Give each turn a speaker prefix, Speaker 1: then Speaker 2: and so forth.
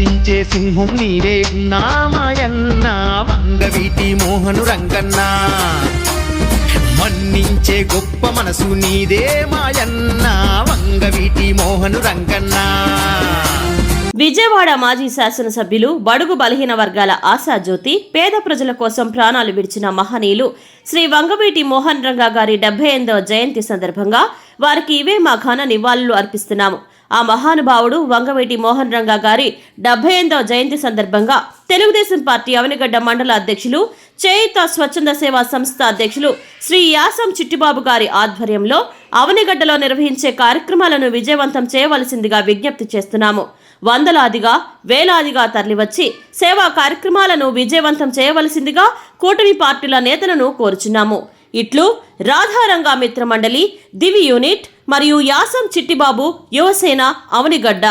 Speaker 1: మన్నించే సింహం నీవే నామాయన్న వంగవీటి మోహను రంగన్న. మన్నించే గొప్ప మనసు నీదే మాయన్న. వంగవీటి మోహను రంగన్న.
Speaker 2: విజయవాడ మాజీ శాసనసభ్యులు బడుగు బలహీన వర్గాల ఆశాజ్యోతి పేద ప్రజల కోసం ప్రాణాలు విడిచిన మహనీయులు శ్రీ వంగవీటి మోహన్ రంగా గారి డెబ్బై ఎనిమిదవ జయంతి సందర్భంగా వారికి ఇవే మా ఘన నివాళులు అర్పిస్తున్నాము. ఆ మహానుభావుడు వంగవీటి మోహన్ రంగా గారి డెబ్బై ఎనిమిదవ జయంతి సందర్భంగా తెలుగుదేశం పార్టీ అవనిగడ్డ మండల అధ్యక్షులు చేయుత స్వచ్ఛంద సేవా సంస్థ అధ్యక్షులు శ్రీ యాసం చిట్టిబాబు గారి ఆధ్వర్యంలో అవనిగడ్డలో నిర్వహించే కార్యక్రమాలను విజయవంతం చేయవలసిందిగా విజ్ఞప్తి చేస్తున్నాము. వందలాదిగా వేలాదిగా తరలివచ్చి సేవా కార్యక్రమాలను విజయవంతం చేయవలసిందిగా కూటమి పార్టీల నేతలను కోరుచున్నాము. ఇట్లు రాధారంగా మిత్ర మండలి దివి యూనిట్ మరియు యాసం చిట్టిబాబు యువసేన అవనిగడ్డ.